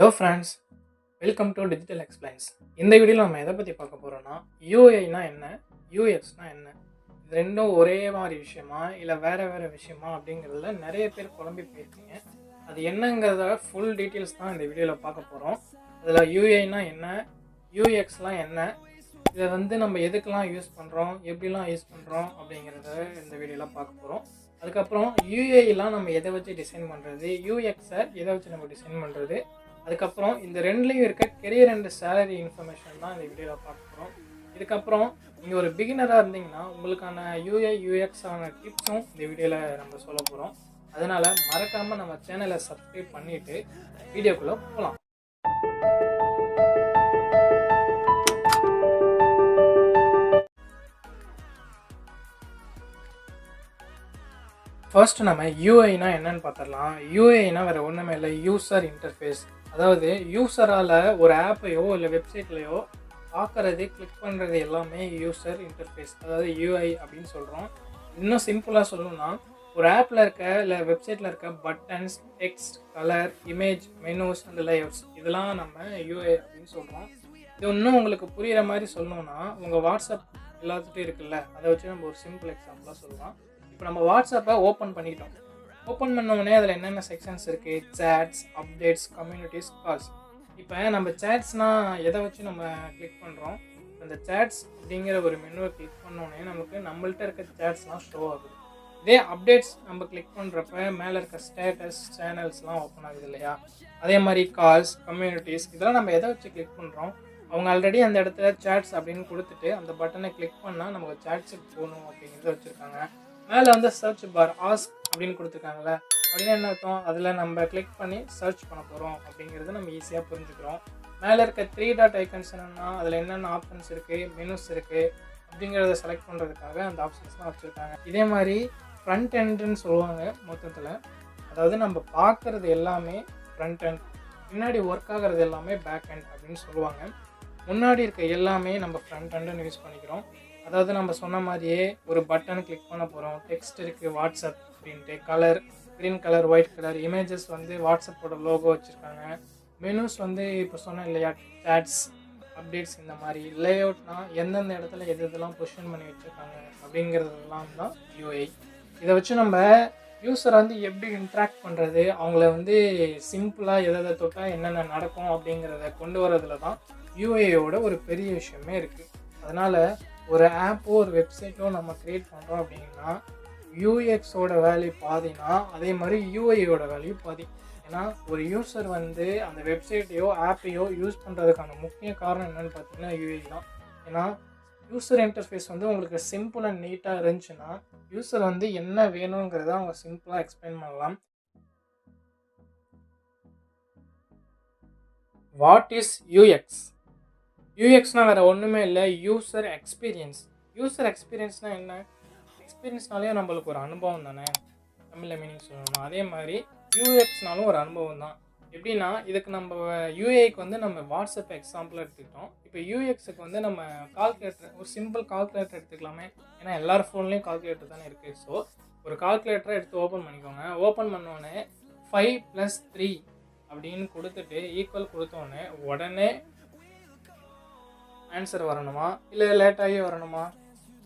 Hello friends welcome to digital explains இந்த வீடியோவில் நம்ம எதை பற்றி பார்க்க போகிறோம்னா யூஐனா என்ன யூஎக்ஸ்னா என்ன? இது ரெண்டும் ஒரே மாதிரி விஷயமா இல்லை வேறு வேறு விஷயமா அப்படிங்கிறதுல நிறைய பேர் குழம்பி போயிருக்கீங்க அது என்னங்கிறத ஃபுல் டீட்டெயில்ஸ் தான் இந்த வீடியோவில் பார்க்க போகிறோம் அதில் யூஐனா என்ன யூஎக்ஸ்லாம் என்ன இதை வந்து நம்ம எதுக்கெலாம் யூஸ் பண்ணுறோம் எப்படிலாம் யூஸ் பண்ணுறோம் அப்படிங்கிறத இந்த வீடியோவில் பார்க்க போகிறோம் அதுக்கப்புறம் யூஏலாம் நம்ம எதை வச்சு டிசைன் பண்ணுறது யூஎக்ஸை எதை வச்சு நம்ம டிசைன் பண்ணுறது அதுக்கப்புறம் இந்த ரெண்டுலேயும் இருக்க கெரியர் அண்ட் சேலரி இன்ஃபர்மேஷன் தான் இந்த வீடியோவில் பார்க்க போகிறோம் இதுக்கப்புறம் நீங்கள் ஒரு பிகினராக இருந்தீங்கன்னா உங்களுக்கான யூஏ யூஎக்ஸான டிப்ஸும் இந்த வீடியோவில் நம்ம சொல்ல போகிறோம் அதனால் மறக்காமல் நம்ம சேனலை சப்ஸ்கிரைப் பண்ணிவிட்டு வீடியோக்குள்ளே போகலாம் ஃபர்ஸ்ட் நம்ம யூஐனா என்னன்னு பார்த்துடலாம். யூஐனா வேறு ஒன்றுமே இல்லை. யூசர் இன்டர்ஃபேஸ் அதாவது யூசரால் ஒரு ஆப்பையோ இல்லை வெப்சைட்லையோ பார்க்குறது கிளிக் பண்ணுறது எல்லாமே யூசர் இன்டர்ஃபேஸ் அதாவது யூஐ அப்படின்னு சொல்கிறோம் இன்னும் சிம்பிளாக சொல்லணும்னா ஒரு ஆப்பில் இருக்க இல்லை வெப்சைட்டில் இருக்க buttons text colour image menus அந்த லேஅவுட்ஸ் இதெல்லாம் நம்ம யூஐ அப்படின்னு சொல்கிறோம் இது இன்னும் உங்களுக்கு புரிகிற மாதிரி சொல்லணும்னா உங்கள் வாட்ஸ்அப் எல்லாத்துட்டும் இருக்குல்ல அதை வச்சு நம்ம ஒரு சிம்பிள் எக்ஸாம்பிளாக சொல்லலாம். இப்போ நம்ம வாட்ஸ்அப்பை ஓப்பன் பண்ணிக்கிட்டோம். ஓப்பன் பண்ணவுடனே அதில் என்னென்ன செக்ஷன்ஸ் இருக்குது சேட்ஸ் அப்டேட்ஸ் கம்யூனிட்டிஸ் கால்ஸ் இப்போ நம்ம சேட்ஸ்னால் எதை வச்சு நம்ம கிளிக் பண்ணுறோம் அந்த சேட்ஸ் அப்படிங்கிற ஒரு மெனுவை கிளிக் பண்ணோடனே நமக்கு நம்மள்கிட்ட இருக்க சேட்ஸ்லாம் ஷோ ஆகுது. இதே அப்டேட்ஸ் நம்ம கிளிக் பண்ணுறப்ப மேலே இருக்க ஸ்டேட்டஸ் சேனல்ஸ்லாம் ஓப்பன் ஆகுது இல்லையா? அதே மாதிரி கால்ஸ் கம்யூனிட்டிஸ் இதெல்லாம் நம்ம எதை வச்சு கிளிக் பண்ணுறோம் அவங்க ஆல்ரெடி அந்த இடத்துல சேட்ஸ் அப்படின்னு கொடுத்துட்டு அந்த பட்டனை கிளிக் பண்ணால் நமக்கு சேட்ஸுக்கு போகணும் அப்படிங்கிறத வச்சுருக்காங்க. மேலே வந்து சர்ச் பார் ஆஸ்க் அப்படின்னு கொடுத்துருக்காங்களே அப்படின்னு என்ன அர்த்தம்? அதில் நம்ம கிளிக் பண்ணி சர்ச் பண்ண போகிறோம் அப்படிங்கிறது நம்ம ஈஸியாக புரிஞ்சுக்கிறோம். மேலே இருக்க த்ரீ டாட் ஐக்கன்ஸ் என்னென்னா அதில் என்னென்ன ஆப்ஷன்ஸ் இருக்குது மெனுஸ் இருக்குது அப்படிங்கிறத செலக்ட் பண்ணுறதுக்காக அந்த ஆப்ஷன்ஸ்லாம் வச்சுருக்காங்க. இதே மாதிரி ஃப்ரண்ட் எண்டுன்னு சொல்லுவாங்க மொத்தத்தில். அதாவது நம்ம பார்க்குறது எல்லாமே ஃப்ரண்ட் எண்ட் பின்னாடி ஒர்க் ஆகிறது எல்லாமே பேக் எண்ட் அப்படின்னு சொல்லுவாங்க. முன்னாடி இருக்க எல்லாமே நம்ம ஃப்ரண்ட் எண்டுன்னு யூஸ் பண்ணிக்கிறோம். அதாவது நம்ம சொன்ன மாதிரியே ஒரு பட்டன் கிளிக் பண்ண போகிறோம் டெக்ஸ்ட் இருக்குது வாட்ஸ்அப் அப்படின்ட்டு colour green colour white colour images வந்து வாட்ஸ்அப்போட லோகோ வச்சுருக்காங்க. மெனூஸ் வந்து இப்போ சொன்னேன் இல்லையா சேட்ஸ் அப்டேட்ஸ் இந்த மாதிரி. லே அவுட்னா எந்தெந்த இடத்துல எது எதெல்லாம் பொசிஷன் பண்ணி வச்சுருக்காங்க அப்படிங்கிறதெல்லாம் தான் யூஐ இதை வச்சு நம்ம யூஸரை வந்து எப்படி இன்ட்ராக்ட் பண்ணுறது அவங்கள வந்து சிம்பிளாக எதை எதை தொட்டால் என்னென்ன நடக்கும் அப்படிங்கிறத கொண்டு வரதுல தான் யூஏயோட ஒரு பெரிய விஷயமே இருக்குது அதனால் ஒரு ஆப்போ ஒரு வெப்சைட்டோ நம்ம க்ரியேட் பண்ணுறோம் அப்படின்னா யூஎக்ஸோட வேல்யூ பாதினா அதே மாதிரி யூஐயோட வேல்யூ பாதி. ஏன்னா ஒரு யூசர் வந்து அந்த வெப்சைட்டையோ ஆப்பையோ யூஸ் பண்ணுறதுக்கான முக்கிய காரணம் என்னென்னு பார்த்தீங்கன்னா யூஐ தான். ஏன்னா யூசர் இன்டர்ஃபேஸ் வந்து உங்களுக்கு சிம்பிள் அண்ட் நீட்டாக இருந்துச்சுன்னா யூசர் வந்து என்ன வேணுங்கிறத அவங்க சிம்பிளாக எக்ஸ்பிளைன் பண்ணலாம். வாட் இஸ் யூஎக்ஸ் யூஎக்ஸ்னால் வேறு ஒன்றுமே இல்லை யூசர் எக்ஸ்பீரியன்ஸ் யூசர் எக்ஸ்பீரியன்ஸ்னால் என்ன? எக்ஸ்பீரியன்ஸ்னாலே நம்மளுக்கு ஒரு அனுபவம் தானே? தமிழில் மீனிங் சொல்லணும் அதே மாதிரி யூஎக்ஸ்னாலும் ஒரு அனுபவம் தான். எப்படின்னா இதுக்கு நம்ம யூஏக்கு வந்து நம்ம வாட்ஸ்அப் எக்ஸாம்பிள் எடுத்துக்கிட்டோம். இப்போ யூஎக்ஸுக்கு வந்து நம்ம கால்குலேட்டர் ஒரு சிம்பிள் கால்குலேட்டர் எடுத்துக்கலாமே. ஏன்னா எல்லார் ஃபோன்லேயும் கால்குலேட்டர் தானே இருக்குது ஸோ ஒரு கால்குலேட்டரை எடுத்து ஓப்பன் பண்ணிக்கோங்க. ஓப்பன் பண்ணோடனே ஃபைவ் ப்ளஸ் த்ரீ அப்படின்னு கொடுத்துட்டு ஈக்குவல் கொடுத்தோடனே உடனே ஆன்சர் வரணுமா? இல்லை லேட்டாகி வரணுமா?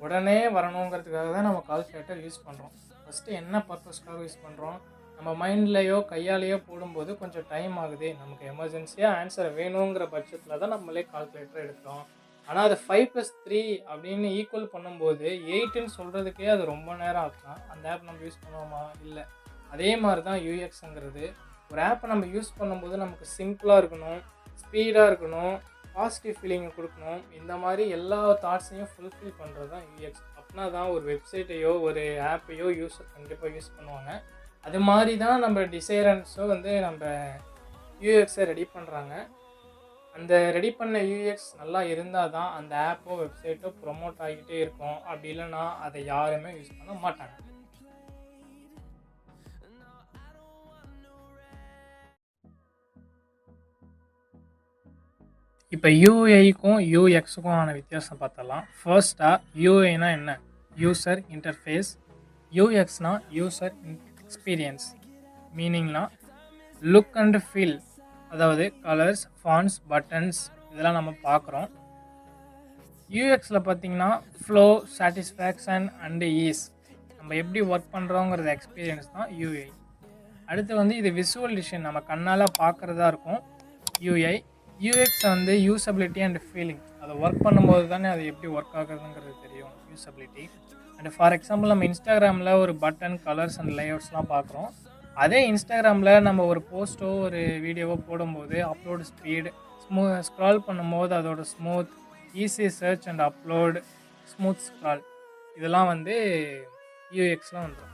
உடனே வரணுங்கிறதுக்காக தான் நம்ம கால்குலேட்டர் யூஸ் பண்ணுறோம் ஃபஸ்ட்டு என்ன பர்பஸ்க்காக யூஸ் பண்ணுறோம் நம்ம மைண்ட்லேயோ கையாலேயோ போடும்போது கொஞ்சம் டைம் ஆகுது. நமக்கு எமர்ஜென்சியாக ஆன்சர் வேணுங்கிற பட்சத்தில் தான் நம்மளே கால்குலேட்டர் எடுக்கிறோம். ஆனால் அது ஃபைவ் ப்ளஸ் த்ரீ அப்படின்னு ஈக்குவல் பண்ணும்போது எயிட்டுன்னு சொல்கிறதுக்கே அது ரொம்ப நேரம் ஆகலாம் அந்த ஆப் நம்ம யூஸ் பண்ணுவோமா? இல்லை. அதே மாதிரி தான் யூஎக்ஸுங்கிறது ஒரு ஆப்பை நம்ம யூஸ் பண்ணும்போது நமக்கு சிம்பிளாக இருக்கணும் ஸ்பீடாக இருக்கணும். பாசிட்டிவ் ஃபீலிங்கை கொடுக்கணும். இந்த மாதிரி எல்லா தாட்ஸையும் ஃபுல்ஃபில் பண்ணுறது தான் யூஎக்ஸ் அப்படின்னா தான் ஒரு வெப்சைட்டையோ ஒரு ஆப்பையோ யூஸ் கண்டிப்பாக யூஸ் பண்ணுவாங்க. அது மாதிரி தான் நம்ம டிசைரன்ஸோ வந்து நம்ம யூஎக்ஸை ரெடி பண்ணுறாங்க அந்த ரெடி பண்ண யூஎக்ஸ் நல்லா இருந்தால் தான் அந்த ஆப்போ வெப்சைட்டோ ப்ரொமோட் ஆகிட்டே இருக்கும். அப்படி இல்லைன்னா அதை யாருமே யூஸ் பண்ண மாட்டாங்க. இப்போ யூஐக்கும் யூஎக்ஸுக்கும் ஆன வித்தியாசம் பார்த்தலாம் ஃபர்ஸ்ட்டாக யூஐனா என்ன? யூசர் இன்டர்ஃபேஸ் யூஎக்ஸ்னா யூசர் எக்ஸ்பீரியன்ஸ் மீனிங்னா லுக் அண்ட் ஃபீல் அதாவது கலர்ஸ் ஃபான்ஸ் பட்டன்ஸ் இதெல்லாம் நம்ம பார்க்குறோம். யூஎக்ஸில் பார்த்தீங்கன்னா ஃப்ளோ சாட்டிஸ்ஃபேக்ஷன் அண்டு ஈஸ் நம்ம எப்படி ஒர்க் பண்ணுறோங்கிறத எக்ஸ்பீரியன்ஸ் தான் யூஐ அடுத்து வந்து இது விசுவல் டிஷன் நம்ம கண்ணால் பார்க்குறதா இருக்கும். யூஐ யூஎக்ஸ் வந்து யூசபிலிட்டி அண்ட் ஃபீலிங் அதை ஒர்க் பண்ணும்போது தானே அது எப்படி ஒர்க் ஆகுதுங்கிறது தெரியும் யூசபிலிட்டி அண்ட் ஃபார் எக்ஸாம்பிள் நம்ம இன்ஸ்டாகிராமில் ஒரு பட்டன் கலர்ஸ் அண்ட் லேஅவுட்ஸ்லாம் பார்க்குறோம். அதே இன்ஸ்டாகிராமில் நம்ம ஒரு போஸ்ட்டோ ஒரு வீடியோவோ போடும்போது அப்லோடு ஸ்பீடு ஸ்மூ ஸ்க்ரால் பண்ணும்போது அதோட smooth easy search and upload smooth scroll இதெல்லாம் வந்து யூஎக்ஸில் வந்துடும்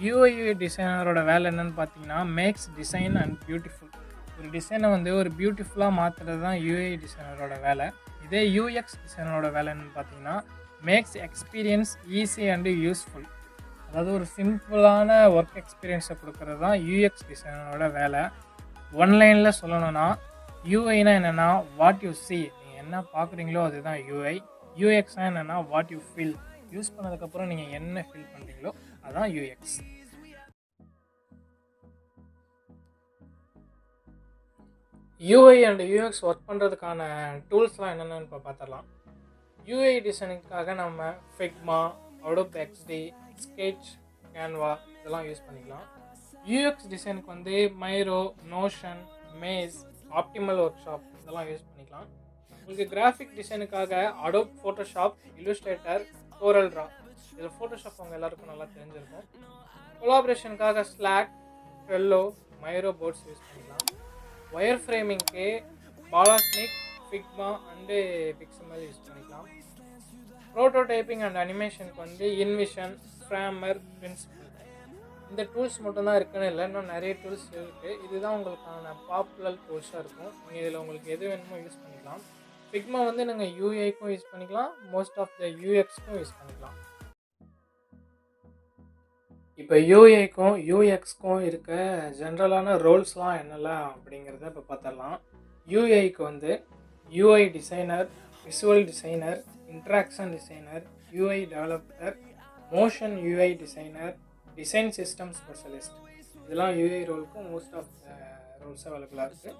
யூஐ டிசைனரோட வேலை என்னென்னு பார்த்தீங்கன்னா மேக்ஸ் டிசைன் அண்ட் பியூட்டிஃபுல் ஒரு டிசைனை வந்து ஒரு பியூட்டிஃபுல்லாக மாற்றுறது தான் யூஐ டிசைனரோட வேலை. இதே யூஎக்ஸ் டிசைனரோட வேலைன்னு பார்த்தீங்கன்னா makes experience easy and useful அதாவது ஒரு சிம்பிளான ஒர்க் எக்ஸ்பீரியன்ஸை கொடுக்கறது தான் யூஎக்ஸ் டிசைனரோட வேலை. ஒன்லைனில் சொல்லணும்னா யூஐனா என்னென்னா வாட் யூ சி நீங்கள் என்ன பார்க்குறீங்களோ அதுதான் யூஐ யூஎக்ஸ்னால் என்னென்னா வாட் யூ ஃபீல் யூஸ் பண்ணதுக்கப்புறம் நீங்கள் என்ன ஃபீல் பண்ணுறீங்களோ அதுதான் UX UI and UX work பண்ணுறதுக்கான டூல்ஸ்லாம் என்னென்னு இப்போ பார்த்துடலாம் யூஐ டிசைனிங்காக நம்ம Figma Adobe XD Sketch Canva இதெல்லாம் யூஸ் பண்ணிக்கலாம். யூஎக்ஸ் டிசைனுக்கு வந்து Miro Notion Maze Optimal Workshop இதெல்லாம் யூஸ் பண்ணிக்கலாம். உங்களுக்கு graphic டிசைனுக்காக Adobe Photoshop Illustrator Corel Draw இதில் ஃபோட்டோஷாப் அவங்க எல்லாருக்கும் நல்லா தெரிஞ்சிருக்கும். கொலாபரேஷனுக்காக Slack Trello Miro boards use பண்ணிக்கலாம். ஒயர் ஃப்ரேமிங்க்கு பாலாஸ்னிக் ஃபிக்மா அண்டு பிக்ஸமல் யூஸ் பண்ணிக்கலாம். ப்ரோட்டோடைப்பிங் அண்ட் அனிமேஷனுக்கு வந்து இன்விஷன் ஃப்ரேமர் பிரின்சிபல் இந்த டூல்ஸ் மட்டும்தான் இருக்குன்னு இல்லை இன்னும் நிறைய டூல்ஸ் இருக்குது இதுதான் உங்களுக்கான பாப்புலர் டூல்ஸாக இருக்கும். நீங்கள் இதில் உங்களுக்கு எது வேணுமோ யூஸ் பண்ணிக்கலாம். ஃபிக்மா வந்து நீங்கள் யூஏக்கும் யூஸ் பண்ணிக்கலாம். மோஸ்ட் ஆஃப் த யூஎக்ஸ்க்கும் யூஸ் பண்ணிக்கலாம். இப்போ யூஏக்கும் யூஎக்ஸ்க்கும் இருக்க ஜென்ரலான ரோல்ஸ்லாம் என்னெல்லாம் அப்படிங்கிறத இப்போ பார்த்துடலாம் யூஏக்கு வந்து UI designer visual designer interaction designer UI developer motion UI designer design system specialist இதெல்லாம் யூஐ ரோலுக்கும் மோஸ்ட் ஆஃப் த ரோல்ஸ் அவைலபிளாக இருக்குது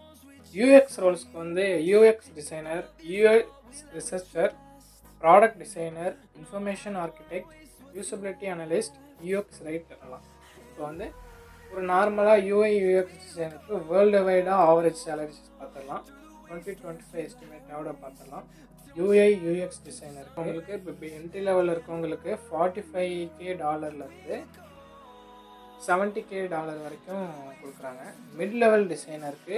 யூஎக்ஸ் ரோல்ஸ்க்கு வந்து UX designer UI researcher product designer information architect usability analyst UX write எல்லாம் இப்போ வந்து ஒரு நார்மலாக யூஐ யூஎக்ஸ் டிசைனுக்கு வேர்ல்டு வைடாக ஆவரேஜ் சேலரிஸ் பார்த்துடலாம். டுவெண்ட்டி டுவெண்ட்டி ஃபைவ் எஸ்டிமேட்டோட பார்த்துடலாம். யூஐ யூஎக்ஸ் டிசைனர் உங்களுக்கு இப்போ என்ட்ரி லெவலில் இருக்கவங்களுக்கு ஃபார்ட்டி ஃபைவ் கே டாலர்லேருந்து செவன்ட்டி கே டாலர் வரைக்கும் கொடுக்குறாங்க. மிட் லெவல் டிசைனருக்கு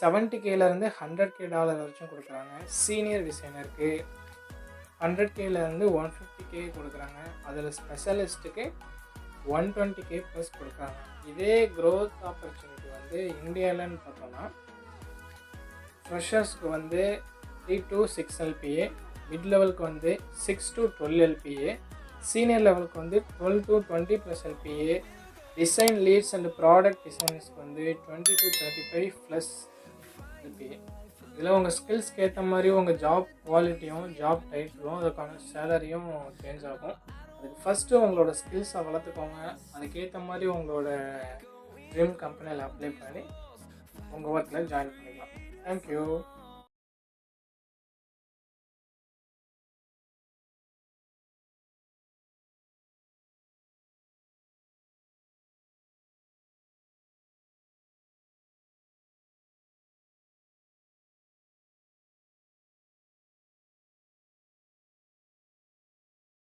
செவன்ட்டி கேலேருந்து ஹண்ட்ரட் கே டாலர் வரைக்கும் கொடுக்குறாங்க. சீனியர் டிசைனருக்கு ஹண்ட்ரட் கேலேருந்து ஒன் ஃபிஃப்டி கே கொடுக்குறாங்க. அதில் ஸ்பெஷலிஸ்ட்டுக்கு ஒன் டுவெண்ட்டி கே ப்ளஸ் கொடுக்குறாங்க. இதே க்ரோத் ஆப்பர்ச்சுனிட்டி வந்து இந்தியாவிலன்னு பார்த்தோம்னா ஃப்ரெஷர்ஸ்க்கு வந்து three to six LPA mid லெவலுக்கு வந்து six to twelve LPA senior லெவலுக்கு வந்து twelve to twenty plus LPA design leads and product டிசைனர்ஸ்க்கு வந்து twenty to thirty five plus LPA இதில் உங்கள் ஸ்கில்ஸ்க்கு ஏற்ற மாதிரி உங்கள் ஜாப் குவாலிட்டியும் ஜாப் டைட்டிலும் அதுக்கான சேலரியும் சேஞ்ச் ஆகும். அதுக்கு ஃபஸ்ட்டு உங்களோட ஸ்கில்ஸை வளர்த்துக்கோங்க. அதுக்கேற்ற மாதிரி உங்களோட ட்ரீம் கம்பெனியில் அப்ளை பண்ணி உங்கள் ஒர்க்கில் ஜாயின் பண்ணிக்கலாம். தேங்க்யூ